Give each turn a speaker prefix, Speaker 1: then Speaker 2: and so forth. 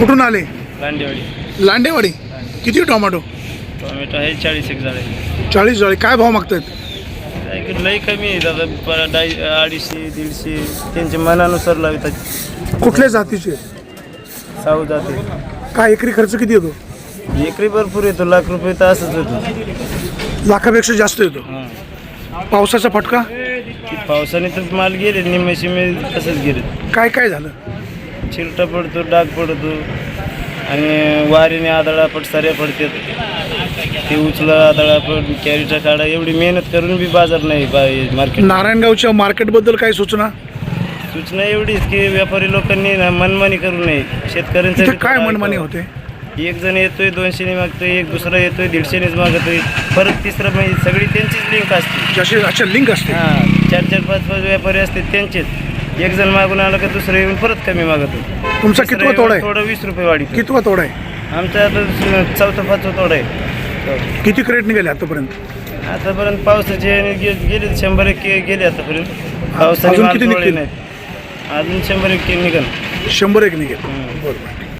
Speaker 1: कुठून आले?
Speaker 2: लांडेवाडी.
Speaker 1: लांडेवाडी? किती टोमॅटो?
Speaker 2: टोमॅटो आहे चाळीस एक झाडे
Speaker 1: चाळीस जाळी. काय भाव
Speaker 2: की लई कमी आहे दादा पर- अडीचशे दीडशे त्यांच्या मनानुसार लावतात.
Speaker 1: कुठल्या जातीचे?
Speaker 2: साऊ जाते.
Speaker 1: काय एकरी खर्च किती येतो?
Speaker 2: एकरी भरपूर येतो. लाख रुपये तर असंच होतो.
Speaker 1: लाखापेक्षा जास्त येतो.
Speaker 2: हां.
Speaker 1: पावसाचा फटका?
Speaker 2: पावसाने तर माल गेले निम्मे शिमे तसंच गेले.
Speaker 1: काय काय झालं?
Speaker 2: चिरटा पडतो डाग पडतो. आणि वारीने आदळा पट साऱ्या पडतात. ते उचला आदळा पड कॅरीचा काढा. एवढी मेहनत करून बी बाजार नाही बा मार्केट
Speaker 1: नारायणगावच्या मार्केटबद्दल काय सूचना?
Speaker 2: सूचना एवढीच की व्यापारी लोकांनी ना मनमानी करू नये. शेतकऱ्यांचं
Speaker 1: काय मनमानी. होते?
Speaker 2: एक जण येतोय दोनशेने मागतोय एक दुसरा येतोय दीडशेनेच मागतोय. परत तिसरा म्हणजे सगळी त्यांचीच लिंक असते.
Speaker 1: लिंक असते.
Speaker 2: हां चार चार पाच पाच व्यापारी असतात त्यांचेच. एक जण मागून आला का दुसरं येऊन परत कमी मागतो
Speaker 1: तुमचा कितवा तोडा आहे?
Speaker 2: थोडं वीस रुपये वाढी
Speaker 1: कितवा तोडा आहे?
Speaker 2: आमचा आता चौथा पाचवा तोडा आहे.
Speaker 1: किती क्रेट निघाले आतापर्यंत?
Speaker 2: आतापर्यंत पावसाचे आणि गे- गेले शंभर एक गेले आतापर्यंत. पावसाने
Speaker 1: अजून
Speaker 2: माल
Speaker 1: किती
Speaker 2: तोडले
Speaker 1: निघतील?
Speaker 2: नाहीत. अजून शंभर एक निघन
Speaker 1: शंभर एक निघेल. बरोबर